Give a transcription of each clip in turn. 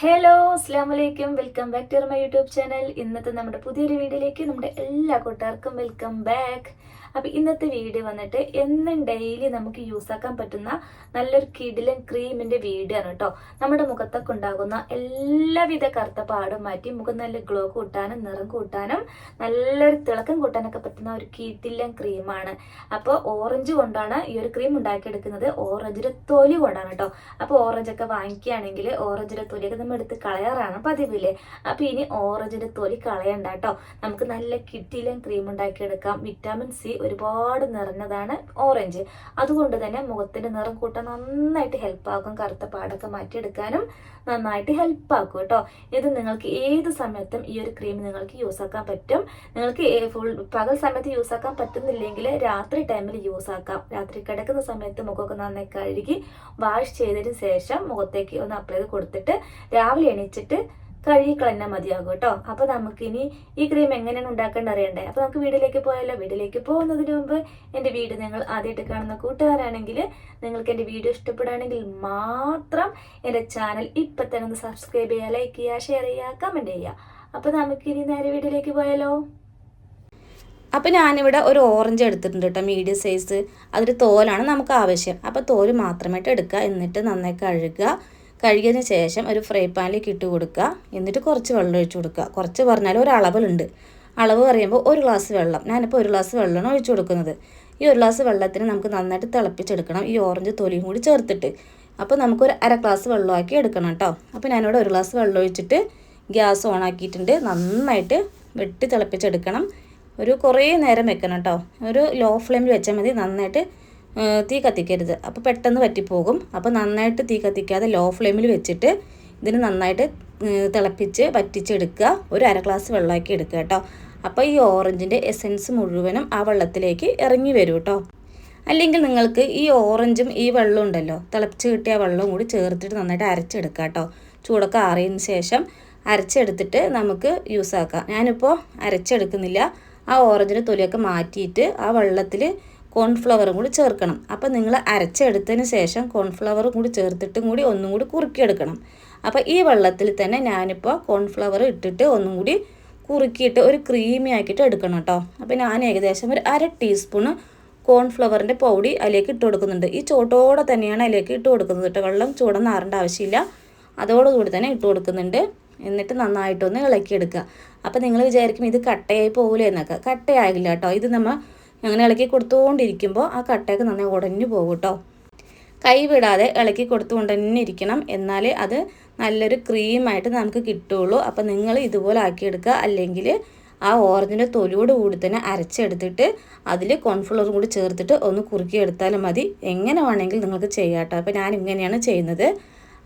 Hello അസ്സാം വലൈക്കും welcome back to my YouTube channel ഇന്നത്തെ നമ്മുടെ പുതിയൊരു വീഡിയോയിലേക്ക് നമ്മുടെ എല്ലാ കൂട്ടുകാർക്കും വെൽക്കം ബാക്ക് അപ്പോൾ ഇന്നത്തെ വീഡിയോ വന്നിട്ട് എന്നും ഡെയിലി നമുക്ക് യൂസ് ആക്കാൻ പറ്റുന്ന നല്ലൊരു കിടിലൻ ക്രീമിന്റെ വീഡിയോ ആണ് കേട്ടോ നമ്മുടെ മുഖത്തൊക്കെ ഉണ്ടാകുന്ന എല്ലാവിധ കറുത്ത പാടും മാറ്റി മുഖം നല്ല ഗ്ലോ കൂട്ടാനും നിറം കൂട്ടാനും നല്ലൊരു തിളക്കം കൂട്ടാനൊക്കെ പറ്റുന്ന ഒരു കിടിലൻ ക്രീമാണ് അപ്പോൾ ഓറഞ്ച് കൊണ്ടാണ് ഈ ഒരു ക്രീം ഉണ്ടാക്കിയെടുക്കുന്നത്. ഓറഞ്ചിന്റെ തൊലി കൊണ്ടാണ് കേട്ടോ അപ്പോൾ ഓറഞ്ച് ഒക്കെ വാങ്ങിക്കുകയാണെങ്കിൽ ഓറഞ്ചിന്റെ തൊലിയൊക്കെ നമ്മൾ എടുത്ത് കളയാറാണ് പതിവില്ലേ അപ്പോൾ ഇനി ഓറഞ്ചിന്റെ തൊലി കളയണ്ട കേട്ടോ നമുക്ക് നല്ല കിട്ടിയിലും ക്രീം ഉണ്ടാക്കിയെടുക്കാം. വിറ്റാമിൻ സി ഒരുപാട് നിറഞ്ഞതാണ് ഓറഞ്ച്. അതുകൊണ്ട് തന്നെ മുഖത്തിന്റെ നിറം കൂട്ടാൻ നന്നായിട്ട് ഹെൽപ്പ് ആക്കും. കറുത്ത പാടൊക്കെ മാറ്റിയെടുക്കാനും നന്നായിട്ട് ഹെൽപ്പ് ആക്കും കേട്ടോ. ഇത് നിങ്ങൾക്ക് ഏത് സമയത്തും ഈ ഒരു ക്രീം നിങ്ങൾക്ക് യൂസ് ആക്കാൻ പറ്റും. നിങ്ങൾക്ക് ഫുൾ പകൽ സമയത്ത് യൂസ് ആക്കാൻ പറ്റുന്നില്ലെങ്കിൽ രാത്രി ടൈമിൽ യൂസ് ആക്കാം. രാത്രി കിടക്കുന്ന സമയത്ത് മുഖമൊക്കെ നന്നായി കഴുകി വാഷ് ചെയ്തതിന് ശേഷം മുഖത്തേക്ക് ഒന്ന് അപ്ലൈ ചെയ്ത് കൊടുത്തിട്ട് രാവിലെ എണീച്ചിട്ട് കഴുകി കളഞ്ഞാൽ മതിയാകും കേട്ടോ. അപ്പോൾ നമുക്കിനി ഈ ക്രീം എങ്ങനെയാണ് ഉണ്ടാക്കേണ്ടത് അറിയണ്ടേ? അപ്പോൾ നമുക്ക് വീട്ടിലേക്ക് പോയാലോ? വീട്ടിലേക്ക് പോകുന്നതിന് മുമ്പ് എന്റെ വീട് നിങ്ങൾ ആദ്യമായിട്ട് കാണുന്ന കൂട്ടുകാരാണെങ്കിൽ നിങ്ങൾക്ക് എന്റെ വീഡിയോ ഇഷ്ടപ്പെടുകയാണെങ്കിൽ മാത്രം എന്റെ ചാനൽ ഇപ്പം തന്നെ ഒന്ന് സബ്സ്ക്രൈബ് ചെയ്യുക ലൈക്ക് ചെയ്യുക ഷെയർ ചെയ്യുക കമന്റ് ചെയ്യുക. അപ്പോൾ നമുക്കിനി നേരെ വീട്ടിലേക്ക് പോയാലോ? അപ്പോൾ ഞാനിവിടെ ഒരു ഓറഞ്ച് എടുത്തിട്ടുണ്ട് കേട്ടോ മീഡിയം സൈസ് അതൊരു തോലാണ് നമുക്ക് ആവശ്യം. അപ്പോൾ തോൽ മാത്രമായിട്ട് എടുക്കുക. എന്നിട്ട് നന്നായി കഴുകുക. കഴുകിയതിന് ശേഷം ഒരു ഫ്രൈ പാനിലേക്ക് ഇട്ട് കൊടുക്കുക. എന്നിട്ട് കുറച്ച് വെള്ളം ഒഴിച്ച് കൊടുക്കുക. കുറച്ച് പറഞ്ഞാൽ ഒരു അളവിലുണ്ട്. അളവ് പറയുമ്പോൾ ഒരു ഗ്ലാസ് വെള്ളം. ഞാനിപ്പോൾ ഒരു ഗ്ലാസ് വെള്ളമാണ് ഒഴിച്ചു കൊടുക്കുന്നത്. ഈ ഒരു ഗ്ലാസ് വെള്ളത്തിന് നമുക്ക് നന്നായിട്ട് തിളപ്പിച്ചെടുക്കണം. ഈ ഓറഞ്ച് തൊലിയും കൂടി ചേർത്തിട്ട്. അപ്പോൾ നമുക്കൊരു അര ഗ്ലാസ് വെള്ളമാക്കി എടുക്കണം കേട്ടോ. അപ്പോൾ ഞാനിവിടെ ഒരു ഗ്ലാസ് വെള്ളം ഒഴിച്ചിട്ട് ഗ്യാസ് ഓൺ ആക്കിയിട്ടുണ്ട്. നന്നായിട്ട് വെട്ടി തിളപ്പിച്ചെടുക്കണം. ഒരു കുറേ നേരം വെക്കണം കേട്ടോ. ഒരു ലോ ഫ്ലെയിമിൽ വെച്ചാൽ മതി. നന്നായിട്ട് തീ കത്തിക്കരുത്. അപ്പോൾ പെട്ടെന്ന് പറ്റിപ്പോകും. അപ്പോൾ നന്നായിട്ട് തീ കത്തിക്കാതെ ലോ ഫ്ലെയിമിൽ വെച്ചിട്ട് ഇതിന് നന്നായിട്ട് തിളപ്പിച്ച് വറ്റിച്ചെടുക്കുക. ഒരു അര ഗ്ലാസ് വെള്ളമാക്കി എടുക്കുക കേട്ടോ. അപ്പോൾ ഈ ഓറഞ്ചിന്റെ എസൻസ് മുഴുവനും ആ വെള്ളത്തിലേക്ക് ഇറങ്ങി വരും കേട്ടോ. അല്ലെങ്കിൽ നിങ്ങൾക്ക് ഈ ഓറഞ്ചും ഈ വെള്ളവും ഉണ്ടല്ലോ തിളപ്പിച്ച് കിട്ടിയ വെള്ളവും കൂടി ചേർത്തിട്ട് നന്നായിട്ട് അരച്ചെടുക്കുക കേട്ടോ. ചൂടൊക്കെ ആറിയതിന് ശേഷം അരച്ചെടുത്തിട്ട് നമുക്ക് യൂസ് ആക്കാം. ഞാനിപ്പോൾ അരച്ചെടുക്കുന്നില്ല. ആ ഓറഞ്ചിന്റെ തൊലിയൊക്കെ മാറ്റിയിട്ട് ആ വെള്ളത്തിൽ കോൺഫ്ലവറും കൂടി ചേർക്കണം. അപ്പോൾ നിങ്ങൾ അരച്ചെടുത്തതിന് ശേഷം കോൺഫ്ലവറും കൂടി ചേർത്തിട്ടും കൂടി ഒന്നും കൂടി കുറുക്കിയെടുക്കണം. അപ്പോൾ ഈ വെള്ളത്തിൽ തന്നെ ഞാനിപ്പോൾ കോൺഫ്ലവർ ഇട്ടിട്ട് ഒന്നും കൂടി കുറുക്കിയിട്ട് ഒരു ക്രീമി ആക്കിയിട്ട് എടുക്കണം കേട്ടോ. അപ്പോൾ ഞാൻ ഏകദേശം ഒരു അര ടീസ്പൂണ് കോൺഫ്ലവറിന്റെ പൗഡി അതിലേക്ക് ഇട്ട് കൊടുക്കുന്നുണ്ട്. ഈ ചോട്ടോടെ തന്നെയാണ് അതിലേക്ക് ഇട്ട് കൊടുക്കുന്നത് കേട്ടോ. വെള്ളം ചൂടന്നാറേണ്ട ആവശ്യമില്ല. അതോടുകൂടി തന്നെ ഇട്ട് കൊടുക്കുന്നുണ്ട്. എന്നിട്ട് നന്നായിട്ടൊന്ന് ഇളക്കിയെടുക്കുക. അപ്പോൾ നിങ്ങൾ വിചാരിക്കും ഇത് കട്ടയായി പോകില്ല എന്നൊക്കെ കട്ടയാകില്ല കേട്ടോ. ഇത് നമ്മൾ അങ്ങനെ ഇളക്കി കൊടുത്തുകൊണ്ടിരിക്കുമ്പോൾ ആ കട്ടയൊക്കെ നന്നായി ഉടഞ്ഞു പോകും കേട്ടോ കൈ വിടാതെ ഇളക്കി കൊടുത്തുകൊണ്ട് തന്നെ ഇരിക്കണം. എന്നാലേ അത് നല്ലൊരു ക്രീമായിട്ട് നമുക്ക് കിട്ടുകയുള്ളൂ അപ്പോൾ നിങ്ങൾ ഇതുപോലെ ആക്കിയെടുക്കുക. അല്ലെങ്കിൽ ആ ഓറഞ്ചിന്റെ തൊലിയോട് കൂടി തന്നെ അരച്ചെടുത്തിട്ട് അതിൽ കോൺഫ്ലവർ കൂടി ചേർത്തിട്ട് ഒന്ന് കുറുക്കി എടുത്താലും മതി. എങ്ങനെ വേണമെങ്കിൽ നിങ്ങൾക്ക് ചെയ്യാം കേട്ടോ അപ്പോൾ ഞാൻ ഇങ്ങനെയാണ് ചെയ്യുന്നത്.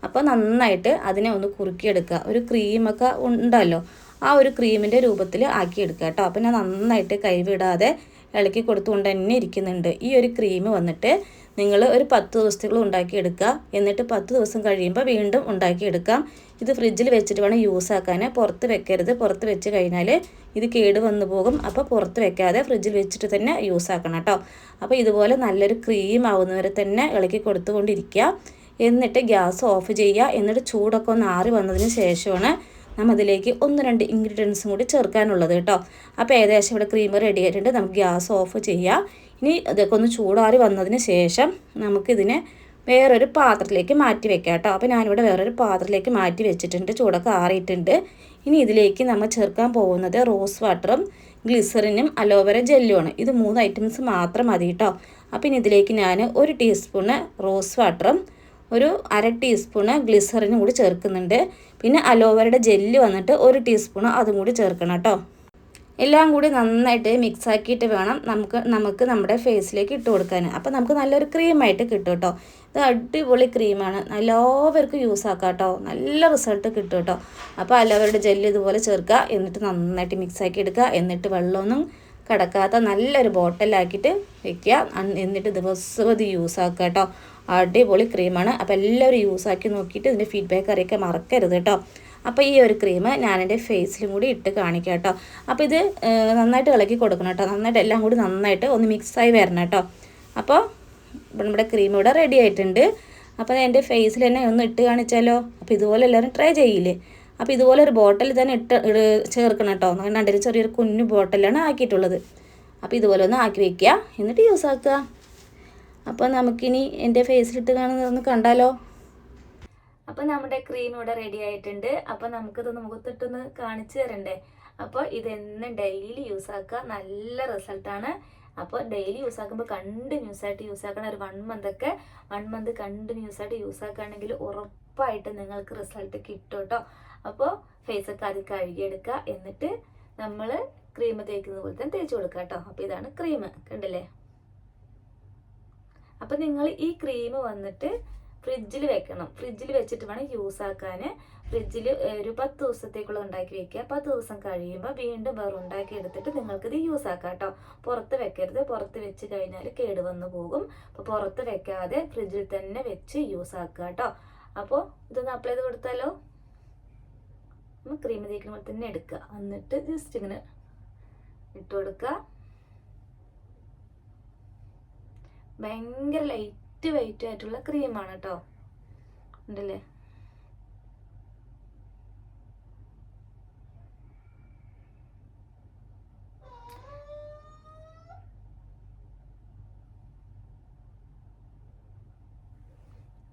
അപ്പോൾ നന്നായിട്ട് അതിനെ ഒന്ന് കുറുക്കിയെടുക്കുക ഒരു ക്രീമൊക്കെ ഉണ്ടല്ലോ. ആ ഒരു ക്രീമിന്റെ രൂപത്തിൽ ആക്കിയെടുക്കുക കേട്ടോ അപ്പോൾ ഞാൻ നന്നായിട്ട് കൈവിടാതെ ഇളക്കി കൊടുത്തുകൊണ്ട് തന്നെ ഇരിക്കുന്നുണ്ട്. ഈ ഒരു ക്രീം വന്നിട്ട് നിങ്ങൾ ഒരു പത്ത് ദിവസത്തേക്കുള്ള ഉണ്ടാക്കിയെടുക്കുക. എന്നിട്ട് പത്ത് ദിവസം കഴിയുമ്പോൾ വീണ്ടും ഉണ്ടാക്കിയെടുക്കാം. ഇത് ഫ്രിഡ്ജിൽ വെച്ചിട്ട് വേണം യൂസ് ആക്കാൻ. പുറത്ത് വെക്കരുത്. പുറത്ത് വെച്ച് കഴിഞ്ഞാൽ ഇത് കേട് വന്നു പോകും. അപ്പോൾ പുറത്ത് വെക്കാതെ ഫ്രിഡ്ജിൽ വെച്ചിട്ട് തന്നെ യൂസ് ആക്കണം കേട്ടോ. അപ്പോൾ ഇതുപോലെ നല്ലൊരു ക്രീം ആവുന്നവരെ തന്നെ ഇളക്കി കൊടുത്തുകൊണ്ടിരിക്കുക. എന്നിട്ട് ഗ്യാസ് ഓഫ് ചെയ്യുക. എന്നിട്ട് ചൂടൊക്കെ ഒന്ന് ആറി വന്നതിന് ശേഷമാണ് നമ്മൾ അതിലേക്ക് ഒന്ന് രണ്ട് ഇൻഗ്രീഡിയൻസും കൂടി ചേർക്കാനുള്ളത് കേട്ടോ. അപ്പോൾ ഏകദേശം ഇവിടെ ക്രീം റെഡി ആയിട്ടുണ്ട്. നമുക്ക് ഗ്യാസ് ഓഫ് ചെയ്യാം. ഇനി ഇതൊക്കെ ഒന്ന് ചൂടാറി വന്നതിന് ശേഷം നമുക്കിതിനെ വേറൊരു പാത്രത്തിലേക്ക് മാറ്റി വെക്കാം കേട്ടോ. അപ്പോൾ ഞാനിവിടെ വേറൊരു പാത്രത്തിലേക്ക് മാറ്റി വെച്ചിട്ടുണ്ട്. ചൂടൊക്കെ ആറിയിട്ടുണ്ട്. ഇനി ഇതിലേക്ക് നമ്മൾ ചേർക്കാൻ പോകുന്നത് റോസ് വാട്ടറും ഗ്ലിസറിനും അലോവേര ജെല്ലുമാണ് ഇത് മൂന്ന് ഐറ്റംസ് മാത്രം മതി കേട്ടോ. അപ്പോൾ ഇനി ഇതിലേക്ക് ഞാൻ ഒരു ടീസ്പൂണ് റോസ് വാട്ടറും ഒരു അര ടീസ്പൂണ് ഗ്ലിസറിനും കൂടി ചേർക്കുന്നുണ്ട്. പിന്നെ അലോവേരയുടെ ജെല്ല് വന്നിട്ട് ഒരു ടീസ്പൂണ് അതും കൂടി ചേർക്കണം കേട്ടോ. എല്ലാം കൂടി നന്നായിട്ട് മിക്സ് ആക്കിയിട്ട് വേണം നമുക്ക് നമുക്ക് നമ്മുടെ ഫേസിലേക്ക് ഇട്ട് കൊടുക്കാൻ. അപ്പോൾ നമുക്ക് നല്ലൊരു ക്രീമായിട്ട് കിട്ടും കേട്ടോ. ഇത് അടിപൊളി ക്രീമാണ് എല്ലാവർക്കും യൂസ് ആക്കാം കേട്ടോ. നല്ല റിസൾട്ട് കിട്ടും കേട്ടോ. അപ്പോൾ അലോവേരയുടെ ജെല്ല് ഇതുപോലെ ചേർക്കുക. എന്നിട്ട് നന്നായിട്ട് മിക്സ് ആക്കി എടുക്കുക. എന്നിട്ട് വെള്ളമൊന്നും കിടക്കാത്ത നല്ലൊരു ബോട്ടിലാക്കിയിട്ട് വെക്കുക. എന്നിട്ട് ദിവസം ഇത് യൂസ് ആക്കുക കേട്ടോ. അടിപൊളി ക്രീമാണ് അപ്പോൾ എല്ലാവരും യൂസ് ആക്കി നോക്കിയിട്ട് ഇതിന്റെ ഫീഡ്ബാക്ക് അറിയിക്കാൻ മറക്കരുത് കേട്ടോ. അപ്പോൾ ഈ ഒരു ക്രീം ഞാൻ എന്റെ ഫേസിലും കൂടി ഇട്ട് കാണിക്കാം കേട്ടോ. അപ്പോൾ ഇത് നന്നായിട്ട് ഇളക്കി കൊടുക്കണം കേട്ടോ. നന്നായിട്ട് എല്ലാം കൂടി നന്നായിട്ട് ഒന്ന് മിക്സായി വരണം കേട്ടോ. അപ്പോൾ നമ്മുടെ ക്രീം ഇവിടെ റെഡി ആയിട്ടുണ്ട്. അപ്പോൾ എന്റെ ഫേസിൽ തന്നെ ഒന്ന് ഇട്ട് കാണിച്ചാലോ? അപ്പോൾ ഇതുപോലെ എല്ലാവരും ട്രൈ ചെയ്യില്ലേ? അപ്പോൾ ഇതുപോലെ ഒരു ബോട്ടിൽ തന്നെ ഇട്ട് ഇട് ചേർക്കണം കേട്ടോ. രണ്ടിൽ ചെറിയൊരു കുഞ്ഞു ബോട്ടിലാണ് ആക്കിയിട്ടുള്ളത്. അപ്പോൾ ഇതുപോലെ ഒന്ന് ആക്കി വെക്കുക. എന്നിട്ട് യൂസ് ആക്കുക. അപ്പോൾ നമുക്കിനി എന്റെ ഫേസിലിട്ട് കാണുന്നതൊന്ന് കണ്ടാലോ? അപ്പോൾ നമ്മുടെ ക്രീം ഇവിടെ റെഡി ആയിട്ടുണ്ട്. അപ്പോൾ നമുക്കിതൊന്ന് മുഖത്തിട്ടൊന്ന് കാണിച്ചു തരണ്ടേ? അപ്പോൾ ഇതെന്നും ഡെയിലി യൂസ് ആക്കുക. നല്ല റിസൾട്ടാണ് അപ്പോൾ ഡെയിലി യൂസ് ആക്കുമ്പോൾ കണ്ടിന്യൂസ് ആയിട്ട് യൂസ് ആക്കണം. ഒരു വൺ മന്ത് ഒക്കെ വൺ മന്ത് കണ്ടിന്യൂസ് ആയിട്ട് യൂസ് ആക്കുകയാണെങ്കിൽ ഉറപ്പായിട്ട് നിങ്ങൾക്ക് റിസൾട്ട് കിട്ടും കേട്ടോ. അപ്പോൾ ഫേസ് ഒക്കെ ആദ്യം കഴുകിയെടുക്കുക എന്നിട്ട് നമ്മൾ ക്രീം തേക്കുന്ന പോലെ തന്നെ തേച്ച് കൊടുക്കുക കേട്ടോ. അപ്പോൾ ഇതാണ് ക്രീം കണ്ടില്ലേ? അപ്പം നിങ്ങൾ ഈ ക്രീം വന്നിട്ട് ഫ്രിഡ്ജിൽ വെക്കണം. ഫ്രിഡ്ജിൽ വെച്ചിട്ട് വേണം യൂസ് ആക്കാൻ ഫ്രിഡ്ജിൽ ഒരു പത്ത് ദിവസത്തേക്കുള്ള ഉണ്ടാക്കി വെക്കുക. പത്ത് ദിവസം കഴിയുമ്പോൾ വീണ്ടും വേറെ ഉണ്ടാക്കി എടുത്തിട്ട് നിങ്ങൾക്കിത് യൂസ് ആക്കാം കേട്ടോ. പുറത്ത് വെക്കരുത്. പുറത്ത് വെച്ച് കഴിഞ്ഞാൽ കേട് വന്നു പോകും. അപ്പോൾ പുറത്ത് വെക്കാതെ ഫ്രിഡ്ജിൽ തന്നെ വെച്ച് യൂസ് ആക്കുക കേട്ടോ. അപ്പോൾ ഇതൊന്ന് അപ്ലൈ ചെയ്ത് കൊടുത്താലോ? നമ്മൾ ക്രീം തേക്കുന്ന പോലെ തന്നെ എടുക്കുക. എന്നിട്ട് ജസ്റ്റ് ഇങ്ങനെ ഇട്ട് കൊടുക്കുക. ഭയങ്കര ലൈറ്റ് വെയിറ്റ് ആയിട്ടുള്ള ക്രീമാണ് കേട്ടോ. ഉണ്ടല്ലേ?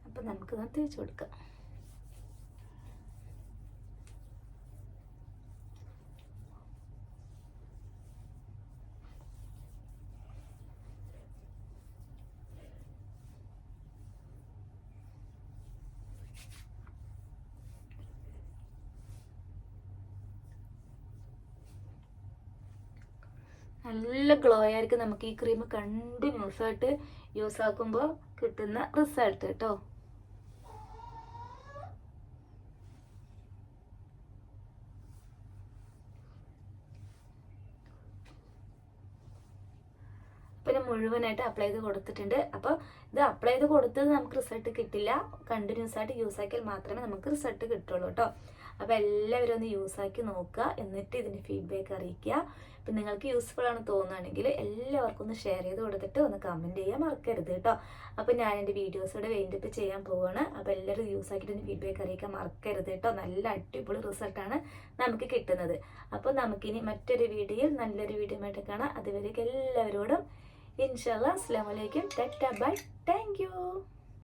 അപ്പൊ നമുക്ക് തേച്ച് കൊടുക്കാം. നല്ല ഗ്ലോ ആയിരിക്കും. നമുക്ക് ഈ ക്രീം കണ്ടിന്യൂസ് ആയിട്ട് യൂസ് ആക്കുമ്പോൾ കിട്ടുന്ന റിസൾട്ട് കേട്ടോ പിന്നെ മുഴുവനായിട്ട് അപ്ലൈ ചെയ്ത് കൊടുത്തിട്ടുണ്ട്. അപ്പോൾ ഇത് അപ്ലൈ ചെയ്ത് കൊടുത്തത് നമുക്ക് റിസൾട്ട് കിട്ടില്ല. കണ്ടിന്യൂസ് ആയിട്ട് യൂസ് ആക്കിയാൽ മാത്രമേ നമുക്ക് റിസൾട്ട് കിട്ടുള്ളൂ കേട്ടോ അപ്പോൾ എല്ലാവരും ഒന്ന് യൂസ് ആക്കി നോക്കുക. എന്നിട്ട് ഇതിന്റെ ഫീഡ്ബാക്ക് അറിയിക്കുക. ഇപ്പം നിങ്ങൾക്ക് യൂസ്ഫുൾ ആണ് തോന്നുകയാണെങ്കിൽ എല്ലാവർക്കും ഒന്ന് ഷെയർ ചെയ്ത് കൊടുത്തിട്ട് ഒന്ന് കമന്റ് ചെയ്യാൻ മറക്കരുത് കേട്ടോ അപ്പോൾ ഞാൻ എന്റെ വീഡിയോസോടെ വേണ്ടിയിട്ട് ചെയ്യാൻ പോവുകയാണ് അപ്പോൾ എല്ലാവരും യൂസ് ആക്കിയിട്ട് എന്റെ ഫീഡ്ബാക്ക് അറിയിക്കാൻ മറക്കരുത് കേട്ടോ നല്ല അടിപൊളി റിസൾട്ടാണ് നമുക്ക് കിട്ടുന്നത്. അപ്പോൾ നമുക്കിനി മറ്റൊരു വീഡിയോയിൽ നല്ലൊരു വീഡിയോ ആയിട്ട് കാണാം. അതുവരേക്കും എല്ലാവരോടും ഇൻഷാല്ല അസ്സാം വലൈക്കും ടാറ്റ ബൈ താങ്ക് യു.